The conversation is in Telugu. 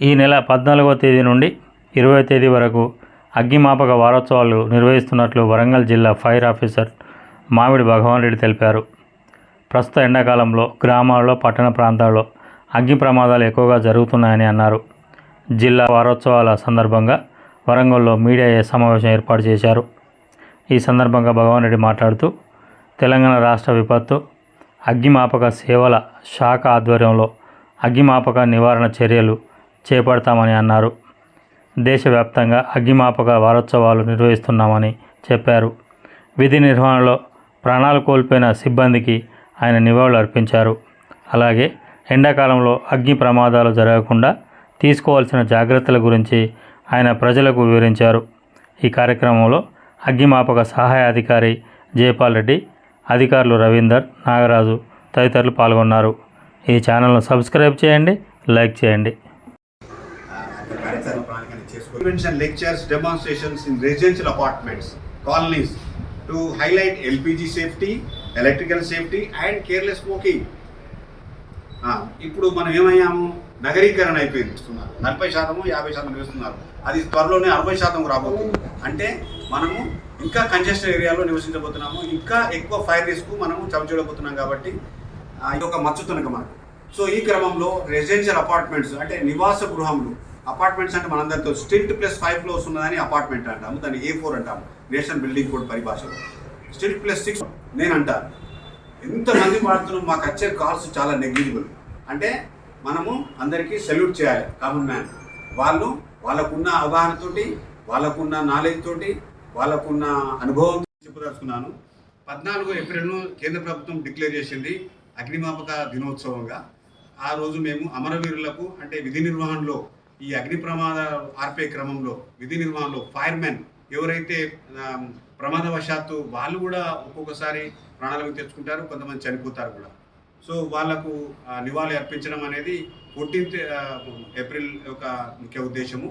ఈ నెల పద్నాలుగవ తేదీ నుండి ఇరవై తేదీ వరకు అగ్నిమాపక వారోత్సవాలు నిర్వహిస్తున్నట్లు వరంగల్ జిల్లా ఫైర్ ఆఫీసర్ మామిడి భగవాన్ రెడ్డి తెలిపారు. ప్రస్తుత ఎండాకాలంలో గ్రామాల్లో పట్టణ ప్రాంతాల్లో అగ్ని ప్రమాదాలు ఎక్కువగా జరుగుతున్నాయని అన్నారు. జిల్లా వారోత్సవాల సందర్భంగా వరంగల్లో మీడియా సమావేశం ఏర్పాటు చేశారు. ఈ సందర్భంగా భగవాన్ రెడ్డి మాట్లాడుతూ తెలంగాణ రాష్ట్ర విపత్తు అగ్నిమాపక సేవల శాఖ ఆధ్వర్యంలో అగ్నిమాపక నివారణ చర్యలు చేపడతామని అన్నారు. దేశవ్యాప్తంగా అగ్నిమాపక వారోత్సవాలు నిర్వహిస్తున్నామని చెప్పారు. విధి నిర్వహణలో ప్రాణాలు కోల్పోయిన సిబ్బందికి ఆయన నివాళులు అర్పించారు. అలాగే ఎండాకాలంలో అగ్ని ప్రమాదాలు జరగకుండా తీసుకోవాల్సిన జాగ్రత్తల గురించి ఆయన ప్రజలకు వివరించారు. ఈ కార్యక్రమంలో అగ్నిమాపక సహాయ అధికారి జయపాల్ రెడ్డి అధికారులు రవీందర్ నాగరాజు తదితరులు పాల్గొన్నారు. ఈ ఛానల్ను సబ్స్క్రైబ్ చేయండి లైక్ చేయండి. Prevention lectures, demonstrations in residential apartments, colonies to highlight LPG safety, electrical safety and careless smoking. ఇప్పుడు మనం ఏమయ్యాము? నగరీకరణ అయిపోయింది. ఇస్తున్నారు నలభై శాతము యాభై శాతం వేస్తున్నారు అది త్వరలోనే అరవై శాతం రాబోతుంది. అంటే మనము ఇంకా కంజెస్టెడ్ ఏరియాలో నివసించబోతున్నాము. ఇంకా ఎక్కువ ఫైర్ రిస్క్ మనము చవిచూడబోతున్నాం కాబట్టి ఇది ఒక మచ్చుతునక మనకు. సో ఈ క్రమంలో రెసిడెన్షియల్ అపార్ట్మెంట్స్ అంటే నివాస గృహములు అపార్ట్మెంట్స్ అంటే మనందరితో స్టిల్ట్ ప్లస్ ఫైవ్ ఫ్లోర్స్ ఉన్నదని అపార్ట్మెంట్ అంటాము దాన్ని ఏ ఫోర్ అంటాము నేషనల్ బిల్డింగ్ కోడ్ పరిభాషలో. స్టిల్ట్ ప్లస్ సిక్స్ నేను అంటాను ఎంతమంది వాడుతున్నాం మాకు వచ్చే కాల్స్ చాలా నెగ్లిజిబుల్ అంటే మనము అందరికీ సెల్యూట్ చేయాలి. కామన్ మ్యాన్ వాళ్ళు వాళ్ళకున్న అవగాహనతోటి వాళ్ళకున్న నాలెడ్జ్ తోటి వాళ్ళకున్న అనుభవం చెప్పదలుచుకున్నాను. పద్నాలుగు ఏప్రిల్ను కేంద్ర ప్రభుత్వం డిక్లేర్ చేసింది అగ్నిమాపక దినోత్సవంగా. ఆ రోజు మేము అమరవీరులకు అంటే విధి నిర్వహణలో ఈ అగ్ని ప్రమాద ఆర్పే క్రమంలో విధి నిర్మాణంలో ఫైర్మెన్ ఎవరైతే ప్రమాదవశాత్తు వాళ్ళు కూడా ఒక్కొక్కసారి ప్రాణాలకు తెచ్చుకుంటారు కొంతమంది చనిపోతారు కూడా. సో వాళ్ళకు నివాళి అర్పించడం అనేది ఫోర్టీన్త్ ఏప్రిల్ యొక్క ముఖ్య ఉద్దేశము.